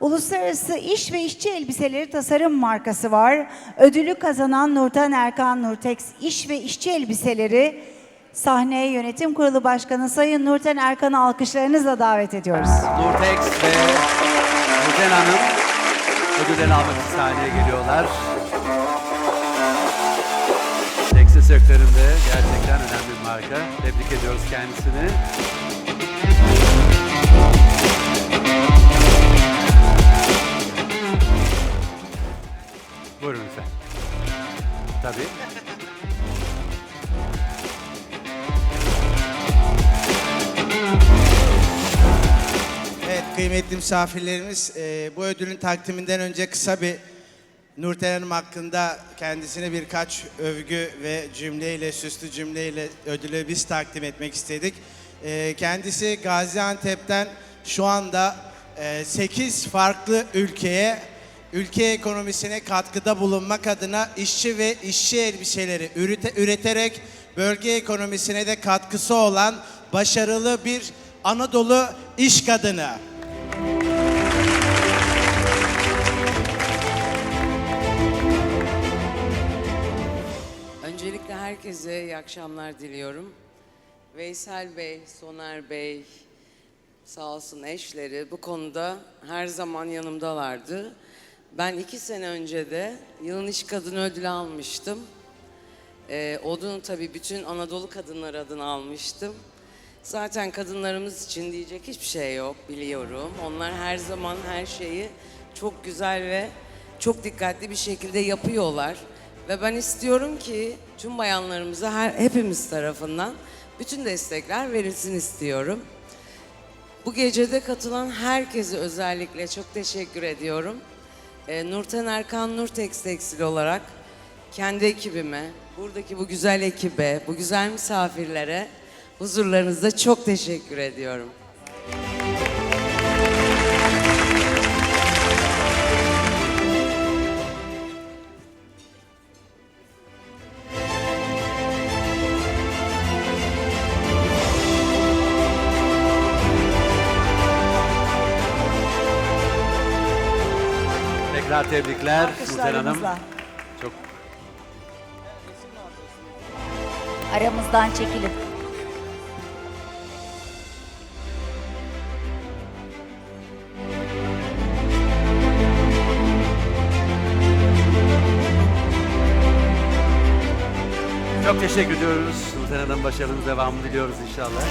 Uluslararası iş ve işçi elbiseleri tasarım markası var. Ödülü kazanan Nurten Erkan Nurtex İş ve İşçi Elbiseleri sahneye yönetim kurulu başkanı Sayın Nurten Erkan'ı alkışlarınızla davet ediyoruz. Nurtex ve Nurten Hanım ödüllerini almak için sahneye geliyorlar. Tekstil sektöründe gerçekten önemli bir marka. Tebrik ediyoruz kendisini. Tabii. Evet kıymetli misafirlerimiz e, bu ödülün takdiminden önce kısa bir Nurten Hanım hakkında kendisine birkaç övgü ve cümleyle, süslü cümleyle ödülü biz takdim etmek istedik. E, kendisi Gaziantep'ten şu anda 8 farklı ülkeye ülke ekonomisine katkıda bulunmak adına işçi ve işçi elbiseleri ürete- üreterek bölge ekonomisine de katkısı olan başarılı bir Anadolu iş kadını. Öncelikle herkese iyi akşamlar diliyorum. Veysel Bey, Soner Bey, sağ olsun eşleri bu konuda her zaman yanımdalardı. Ben iki sene önce de Yılın İş Kadını ödülü almıştım. Ee, odunu tabii bütün Anadolu kadınları adına almıştım. Zaten kadınlarımız için diyecek hiçbir şey yok biliyorum. Onlar her zaman her şeyi çok güzel ve çok dikkatli bir şekilde yapıyorlar. Ve ben istiyorum ki tüm bayanlarımıza her, hepimiz tarafından bütün destekler verilsin istiyorum. Bu gecede katılan herkese özellikle çok teşekkür ediyorum. Ee, Nurten Erkan Nurtex Tekstil olarak kendi ekibime, buradaki bu güzel ekibe, bu güzel misafirlere huzurlarınızda çok teşekkür ediyorum. Tekrar tebrikler Nurten Hanım. Alkışlarınızla Çok aramızdan çekilin. çok teşekkür ediyoruz. Nurten Hanım başarınız devamını diliyoruz inşallah.